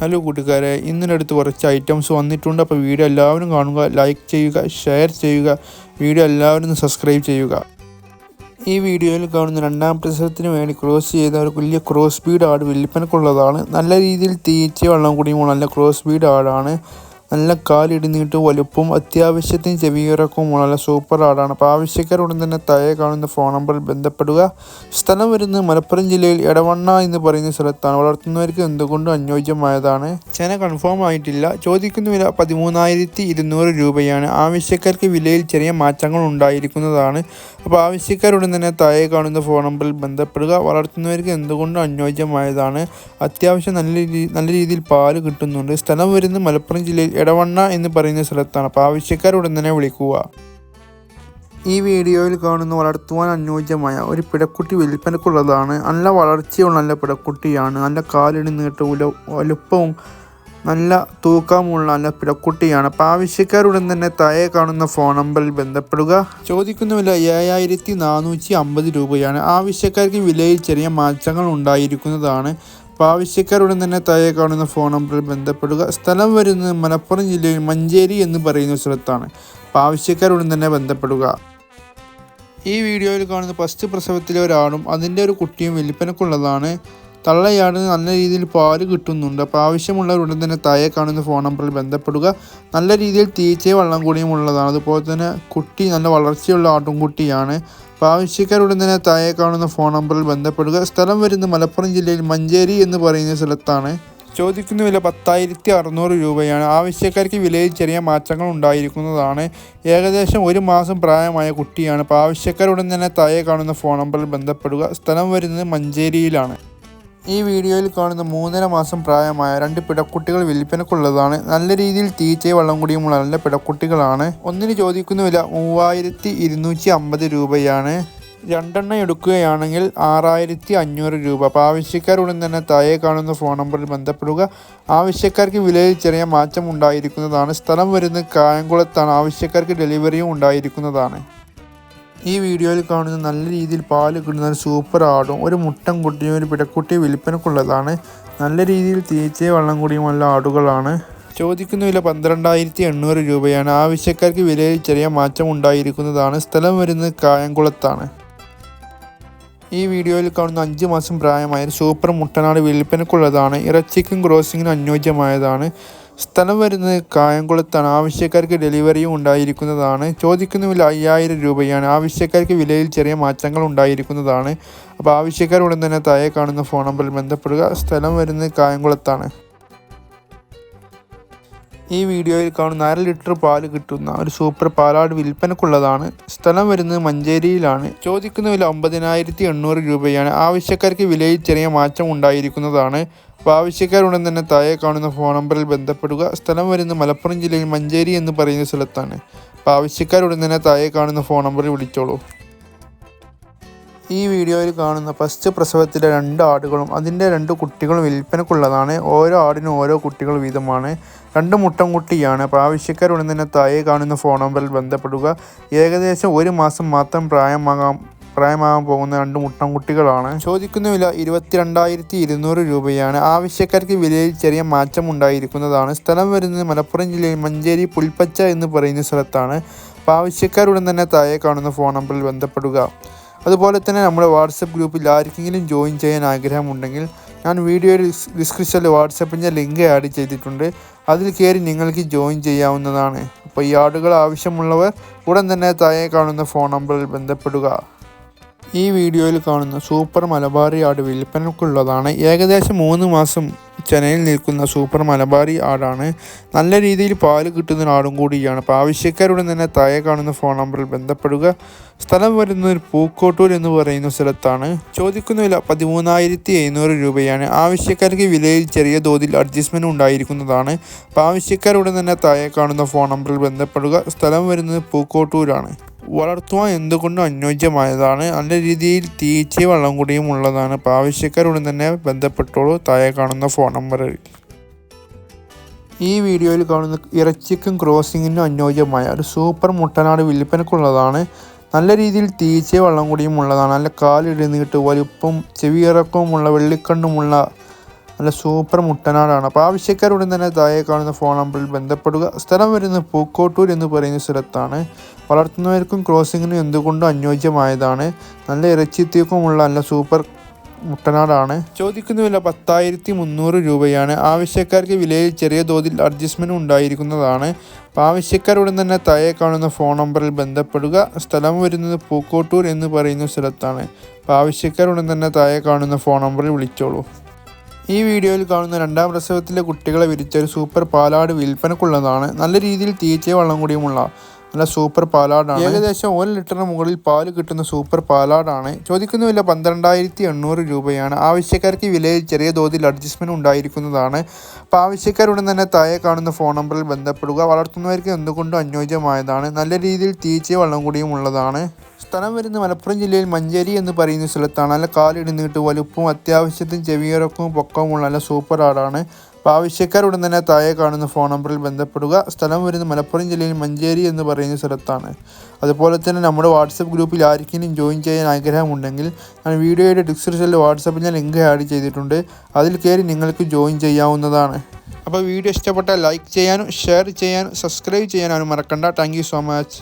Hello കൂട്ടുകാരെ അടുത്ത് കുറച്ച് ഐറ്റംസ് വന്നിട്ടുണ്ട്. അപ്പോൾ വീഡിയോ എല്ലാവരും കാണുക ലൈക്ക് ചെയ്യുക ഷെയർ ചെയ്യുക. വീഡിയോ എല്ലാവരും സബ്സ്ക്രൈബ് ചെയ്യുക. ഈ വീഡിയോയിൽ കാണുന്ന രണ്ടാം പ്രസവത്തിന് വേണ്ടി ക്രോസ് ചെയ്ത ഒരു വലിയ ക്രോസ് ബീഡ് ആട് വിൽപ്പനക്കുള്ളതാണ് നല്ല രീതിയിൽ തീറ്റ വെള്ളം കുടിയുമ്പോൾ നല്ല ക്രോസ് ബീഡ് ആടാണ്. നല്ല കാലിടുന്നിട്ട് വലുപ്പവും അത്യാവശ്യത്തിന് ചെവിയിറക്കുമുള്ള സൂപ്പർ ആടാണ്. അപ്പോൾ ആവശ്യക്കാരുടൻ തന്നെ താഴെ കാണുന്ന ഫോൺ നമ്പറിൽ ബന്ധപ്പെടുക. സ്ഥലം വരുന്നത് മലപ്പുറം ജില്ലയിൽ എടവണ്ണ എന്ന് പറയുന്ന സ്ഥലത്താണ്. വളർത്തുന്നവർക്ക് എന്തുകൊണ്ടും അനുയോജ്യമായതാണ്. ചെന കൺഫേം ആയിട്ടില്ല. ചോദിക്കുന്ന വില പതിമൂന്നായിരത്തി ഇരുന്നൂറ് രൂപയാണ്. ആവശ്യക്കാർക്ക് വിലയിൽ ചെറിയ മാറ്റങ്ങൾ ഉണ്ടായിരിക്കുന്നതാണ്. അപ്പോൾ ആവശ്യക്കാരുടൻ തന്നെ താഴെ കാണുന്ന ഫോൺ നമ്പറിൽ ബന്ധപ്പെടുക. വളർത്തുന്നവർക്ക് എന്തുകൊണ്ടും അനുയോജ്യമായതാണ്. അത്യാവശ്യം നല്ല രീതി നല്ല രീതിയിൽ പാൽ കിട്ടുന്നുണ്ട്. സ്ഥലം വരുന്നത് മലപ്പുറം ജില്ലയിൽ എടവണ്ണ എന്ന് പറയുന്ന സ്ഥലത്താണ്. അപ്പോൾ ആവശ്യക്കാർ ഉടൻ തന്നെ വിളിക്കുക. ഈ വീഡിയോയിൽ കാണുന്ന വളർത്തുവാൻ അനുയോജ്യമായ ഒരു പിടക്കുട്ടി വിൽപ്പനക്കുള്ളതാണ്. നല്ല വളർച്ചയുള്ള നല്ല പിടക്കുട്ടിയാണ്. നല്ല കാലിന് നീട്ട വലുപ്പവും നല്ല തൂക്കമുള്ള നല്ല പിടക്കുട്ടിയാണ്. അപ്പോൾ ആവശ്യക്കാരുടൻ തന്നെ താഴെ കാണുന്ന ഫോൺ നമ്പറിൽ ബന്ധപ്പെടുക. ചോദിക്കുന്ന വില ഏഴായിരത്തി നാനൂറ്റി അമ്പത് രൂപയാണ്. ആവശ്യക്കാർക്ക് വിലയിൽ ചെറിയ മാറ്റങ്ങൾ ഉണ്ടായിരിക്കുന്നതാണ്. അപ്പോൾ ആവശ്യക്കാരുടൻ തന്നെ താഴെ കാണുന്ന ഫോൺ നമ്പറിൽ ബന്ധപ്പെടുക. സ്ഥലം വരുന്നത് മലപ്പുറം ജില്ലയിൽ മഞ്ചേരി എന്ന് പറയുന്ന സ്ഥലത്താണ്. അപ്പോൾ ആവശ്യക്കാരുടൻ തന്നെ ബന്ധപ്പെടുക. ഈ വീഡിയോയിൽ കാണുന്ന ഫസ്റ്റ് പ്രസവത്തിലെ ഒരാളും അതിന്റെ ഒരു കുട്ടിയും വിൽപ്പനക്കുള്ളതാണ് തള്ളയാട് നല്ല രീതിയിൽ പാൽ കിട്ടുന്നുണ്ട്. അപ്പോൾ ആവശ്യമുള്ളവരുടൻ തന്നെ താഴെ കാണുന്ന ഫോൺ നമ്പറിൽ ബന്ധപ്പെടുക. നല്ല രീതിയിൽ തീറ്റയും വള്ളം കൂടിയും ഉള്ളതാണ്. അതുപോലെ തന്നെ കുട്ടി നല്ല വളർച്ചയുള്ള ആട്ടുംകുട്ടിയാണ്. അപ്പോൾ ആവശ്യക്കാരുടൻ തന്നെ താഴെ കാണുന്ന ഫോൺ നമ്പറിൽ ബന്ധപ്പെടുക. സ്ഥലം വരുന്ന മലപ്പുറം ജില്ലയിൽ മഞ്ചേരി എന്ന് പറയുന്ന സ്ഥലത്താണ് ചോദിക്കുന്ന വില പത്തായിരത്തി അറുന്നൂറ് രൂപയാണ്. ആവശ്യക്കാർക്ക് വിലയിൽ ചെറിയ മാറ്റങ്ങൾ ഉണ്ടായിരിക്കുന്നതാണ്. ഏകദേശം ഒരു മാസം പ്രായമായ കുട്ടിയാണ്. അപ്പോൾ ആവശ്യക്കാരുടൻ തന്നെ താഴെ കാണുന്ന ഫോൺ നമ്പറിൽ ബന്ധപ്പെടുക. സ്ഥലം വരുന്നത് മഞ്ചേരിയിലാണ്. ഈ വീഡിയോയിൽ കാണുന്ന മൂന്നര മാസം പ്രായമായ രണ്ട് പിടക്കുട്ടികൾ വിൽപ്പനക്കുള്ളതാണ് നല്ല രീതിയിൽ തീറ്റയും വെള്ളം കുടിയുമുള്ള നല്ല പിടക്കുട്ടികളാണ്. ഒന്നിന് ചോദിക്കുന്ന വില മൂവായിരത്തി ഇരുന്നൂറ്റി അമ്പത് രൂപയാണ്. രണ്ടെണ്ണം എടുക്കുകയാണെങ്കിൽ ആറായിരത്തി അഞ്ഞൂറ് രൂപ. അപ്പോൾ ആവശ്യക്കാരുടൻ തന്നെ താഴെ കാണുന്ന ഫോൺ നമ്പറിൽ ബന്ധപ്പെടുക. ആവശ്യക്കാർക്ക് വിലയിൽ ചെറിയ മാറ്റം ഉണ്ടായിരിക്കുന്നതാണ്. സ്ഥലം വരുന്നത് കായംകുളത്താണ്. ആവശ്യക്കാർക്ക് ഡെലിവറിയും ഉണ്ടായിരിക്കുന്നതാണ്. ഈ വീഡിയോയിൽ കാണുന്ന നല്ല രീതിയിൽ പാൽ കിട്ടുന്ന ഒരു സൂപ്പർ ആടും. ഒരു മുട്ടൻ കുട്ടിയും ഒരു പിടക്കുട്ടി വിൽപ്പനക്കുള്ളതാണ് നല്ല രീതിയിൽ തീറ്റയും വെള്ളം കുടിയുമുള്ള ആടുകളാണ്. ചോദിക്കുന്ന വില പന്ത്രണ്ടായിരത്തി എണ്ണൂറ് രൂപയാണ്. ആവശ്യക്കാർക്ക് വിലയിൽ ചെറിയ മാറ്റം ഉണ്ടായിരിക്കുന്നതാണ്. സ്ഥലം വരുന്നത് കായംകുളത്താണ്. ഈ വീഡിയോയിൽ കാണുന്ന അഞ്ച് മാസം പ്രായമായ ഒരു സൂപ്പർ മുട്ടനാട് വിൽപ്പനക്കുള്ളതാണ് ഇറച്ചിക്കും ക്രോസിങ്ങിനും അനുയോജ്യമായതാണ്. സ്ഥലം വരുന്നത് കായംകുളത്താണ്. ആവശ്യക്കാർക്ക് ഡെലിവറിയും ഉണ്ടായിരിക്കുന്നതാണ്. ചോദിക്കുന്ന വില അയ്യായിരം രൂപയാണ്. ആവശ്യക്കാർക്ക് വിലയിൽ ചെറിയ മാറ്റങ്ങൾ ഉണ്ടായിരിക്കുന്നതാണ്. അപ്പോൾ ആവശ്യക്കാർ ഉടൻ തന്നെ താഴെ കാണുന്ന ഫോൺ നമ്പറിൽ ബന്ധപ്പെടുക. സ്ഥലം വരുന്നത് കായംകുളത്താണ്. ഈ വീഡിയോയിൽ കാണുന്ന അര ലിറ്റർ പാൽ കിട്ടുന്ന ഒരു സൂപ്പർ പാലാട് വിൽപ്പനക്കുള്ളതാണ്. സ്ഥലം വരുന്നത് മഞ്ചേരിയിലാണ്. ചോദിക്കുന്ന വില ഒമ്പതിനായിരത്തി എണ്ണൂറ് രൂപയാണ്. ആവശ്യക്കാർക്ക് വിലയിൽ ചെറിയ മാറ്റം ഉണ്ടായിരിക്കുന്നതാണ്. അപ്പോൾ ആവശ്യക്കാരുടൻ തന്നെ താഴെ കാണുന്ന ഫോൺ നമ്പറിൽ ബന്ധപ്പെടുക. സ്ഥലം വരുന്നത് മലപ്പുറം ജില്ലയിൽ മഞ്ചേരി എന്ന് പറയുന്ന സ്ഥലത്താണ്. അപ്പോൾ ആവശ്യക്കാരുടൻ തന്നെ താഴെ കാണുന്ന ഫോൺ നമ്പറിൽ വിളിച്ചോളൂ. ഈ വീഡിയോയിൽ കാണുന്ന ഫസ്റ്റ് പ്രസവത്തിലെ രണ്ട് ആടുകളും അതിന്റെ രണ്ട് കുട്ടികളും വിൽപ്പനക്കുള്ളതാണ്. ഓരോ ആടിനും ഓരോ കുട്ടികൾ വീതമാണ്. രണ്ട് മുട്ടൻകുട്ടിയാണ് കുട്ടിയാണ്. ആവശ്യക്കാരുടൻ തന്നെ താഴെ കാണുന്ന ഫോൺ നമ്പറിൽ ബന്ധപ്പെടുക. ഏകദേശം ഒരു മാസം മാത്രം പ്രായമാകാം പ്രായമാകാൻ പോകുന്ന രണ്ട് മുട്ടൻകുട്ടികളാണ് ചോദിക്കുന്ന വില ഇരുപത്തിരണ്ടായിരത്തി ഇരുന്നൂറ് രൂപയാണ്. ആവശ്യക്കാർക്ക് വിലയിൽ ചെറിയ മാറ്റം ഉണ്ടായിരിക്കുന്നതാണ്. സ്ഥലം വരുന്നത് മലപ്പുറം ജില്ലയിൽ മഞ്ചേരി പുൽപ്പച്ച എന്ന് പറയുന്ന സ്ഥലത്താണ്. ആവശ്യക്കാരുടൻ തന്നെ താഴെ കാണുന്ന ഫോൺ നമ്പറിൽ ബന്ധപ്പെടുക. അതുപോലെ തന്നെ നമ്മുടെ വാട്സപ്പ് ഗ്രൂപ്പിൽ ആർക്കെങ്കിലും ജോയിൻ ചെയ്യാൻ ആഗ്രഹമുണ്ടെങ്കിൽ ഞാൻ വീഡിയോയിൽ ഡിസ്ക്രിപ്ഷനിൽ വാട്സപ്പിന്റെ ലിങ്ക് ആഡ് ചെയ്തിട്ടുണ്ട്. അതിൽ കയറി നിങ്ങൾക്ക് ജോയിൻ ചെയ്യാവുന്നതാണ്. അപ്പോൾ ഈ ആടുകൾ ആവശ്യമുള്ളവർ ഉടൻ തന്നെ താഴെ കാണുന്ന ഫോൺ നമ്പറിൽ ബന്ധപ്പെടുക. ഈ വീഡിയോയിൽ കാണുന്ന സൂപ്പർ മലബാറി ആട് വിൽപ്പനക്കുള്ളതാണ്. ഏകദേശം മൂന്ന് മാസം ചെനയിൽ നിൽക്കുന്ന സൂപ്പർ മലബാറി ആടാണ്. നല്ല രീതിയിൽ പാൽ കിട്ടുന്ന ആടും കൂടിയാണ്. അപ്പോൾ ആവശ്യക്കാരുടെ തന്നെ താഴെ കാണുന്ന ഫോൺ നമ്പറിൽ ബന്ധപ്പെടുക. സ്ഥലം വരുന്നത് പൂക്കോട്ടൂർ എന്ന് പറയുന്ന സ്ഥലത്താണ്. ചോദിക്കുന്ന വില പതിമൂന്നായിരത്തി എഴുന്നൂറ് രൂപയാണ്. ആവശ്യക്കാർക്ക് വിലയിൽ ചെറിയ തോതിൽ അഡ്ജസ്റ്റ്മെന്റ് ഉണ്ടായിരിക്കുന്നതാണ്. അപ്പോൾ ആവശ്യക്കാരുടെ തന്നെ താഴെ കാണുന്ന ഫോൺ നമ്പറിൽ ബന്ധപ്പെടുക. സ്ഥലം വരുന്നത് പൂക്കോട്ടൂരാണ്. വളർത്തുവാൻ എന്തുകൊണ്ടും അനുയോജ്യമായതാണ്. നല്ല രീതിയിൽ തീച്ച വെള്ളം കൂടിയും ഉള്ളതാണ്. അപ്പോൾ തന്നെ ബന്ധപ്പെട്ടോളൂ. താഴെ കാണുന്ന ഫോൺ നമ്പറിൽ ഈ വീഡിയോയിൽ കാണുന്ന ഇറച്ചിക്കും ക്രോസിങ്ങിനും അനുയോജ്യമായ ഒരു സൂപ്പർ മുട്ടനാട് വിൽപ്പനക്കുള്ളതാണ് നല്ല രീതിയിൽ തീച്ച വെള്ളം കൂടിയും ഉള്ളതാണ്. നല്ല കാലിടുന്നിട്ട് വലുപ്പം ചെവിയിറക്കവുമുള്ള വെള്ളിക്കണ്ണുമുള്ള നല്ല സൂപ്പർ മുട്ടനാടാണ്. അപ്പോൾ ആവശ്യക്കാരുടൻ തന്നെ താഴെ കാണുന്ന ഫോൺ നമ്പറിൽ ബന്ധപ്പെടുക. സ്ഥലം വരുന്നത് പൂക്കോട്ടൂർ എന്ന് പറയുന്ന സ്ഥലത്താണ്. വളർത്തുന്നവർക്കും ക്രോസിങ്ങിനും എന്തുകൊണ്ടും അനുയോജ്യമായതാണ്. നല്ല ഇറച്ചിത്തീക്കമുള്ള നല്ല സൂപ്പർ മുട്ടനാടാണ്. ചോദിക്കുന്ന വില പത്തായിരത്തി മുന്നൂറ് രൂപയാണ് ആവശ്യക്കാർക്ക് വിലയിൽ ചെറിയ തോതിൽ അഡ്ജസ്റ്റ്മെന്റ് ഉണ്ടായിരിക്കുന്നതാണ്. അപ്പോൾ ആവശ്യക്കാരുടൻ തന്നെ താഴെ കാണുന്ന ഫോൺ നമ്പറിൽ ബന്ധപ്പെടുക. സ്ഥലം വരുന്നത് പൂക്കോട്ടൂർ എന്ന് പറയുന്ന സ്ഥലത്താണ്. അപ്പോൾ ആവശ്യക്കാരുടൻ തന്നെ താഴെ കാണുന്ന ഫോൺ നമ്പറിൽ വിളിച്ചോളൂ. ഈ വീഡിയോയിൽ കാണുന്ന രണ്ടാം പ്രസവത്തിലെ കുട്ടികളെ വിരിച്ച ഒരു സൂപ്പർ പാലാട് വിൽപ്പനക്കുള്ളതാണ്. നല്ല രീതിയിൽ തീറ്റയും വള്ളം കൂടിയുമുള്ള നല്ല സൂപ്പർ പാലാടാണ്. ഏകദേശം ഒരു ലിറ്ററിന് മുകളിൽ പാൽ കിട്ടുന്ന സൂപ്പർ പാലാടാണ്. ചോദിക്കുന്ന വില പന്ത്രണ്ടായിരത്തി എണ്ണൂറ് രൂപയാണ്. ആവശ്യക്കാർക്ക് വിലയിൽ ചെറിയ തോതിൽ അഡ്ജസ്റ്റ്മെന്റ് ഉണ്ടായിരിക്കുന്നതാണ്. അപ്പോൾ ആവശ്യക്കാരുടൻ തന്നെ താഴെ കാണുന്ന ഫോൺ നമ്പറിൽ ബന്ധപ്പെടുക. വളർത്തുന്നവർക്ക് എന്തുകൊണ്ടും അനുയോജ്യമായതാണ്. നല്ല രീതിയിൽ തീച്ച വള്ളം കൂടിയും ഉള്ളതാണ് സ്ഥലം വരുന്ന മലപ്പുറം ജില്ലയിൽ മഞ്ചേരി എന്ന് പറയുന്ന സ്ഥലത്താണ്. നല്ല കാലിടുന്നിട്ട് വലുപ്പവും അത്യാവശ്യത്തിന് ചെവിയിറക്കവും പൊക്കവുമുള്ള നല്ല സൂപ്പർ ആടാണ്. അപ്പോൾ ആവശ്യക്കാരുടൻ തന്നെ താഴെ കാണുന്ന ഫോൺ നമ്പറിൽ ബന്ധപ്പെടുക. സ്ഥലം വരുന്ന മലപ്പുറം ജില്ലയിൽ മഞ്ചേരി എന്ന് പറയുന്ന സ്ഥലത്താണ്. അതുപോലെ തന്നെ നമ്മുടെ വാട്സപ്പ് ഗ്രൂപ്പിൽ ആർക്കെങ്കിലും ജോയിൻ ചെയ്യാൻ ആഗ്രഹമുണ്ടെങ്കിൽ ഞാൻ വീഡിയോയുടെ ഡിസ്ക്രിപ്ഷനിൽ വാട്സപ്പിൽ ലിങ്ക് ആഡ് ചെയ്തിട്ടുണ്ട്. അതിൽ കയറി നിങ്ങൾക്ക് ജോയിൻ ചെയ്യാവുന്നതാണ്. അപ്പോൾ വീഡിയോ ഇഷ്ടപ്പെട്ടാൽ ലൈക്ക് ചെയ്യാനും ഷെയർ ചെയ്യാനും സബ്സ്ക്രൈബ് ചെയ്യാനും മറക്കണ്ട. Thank so much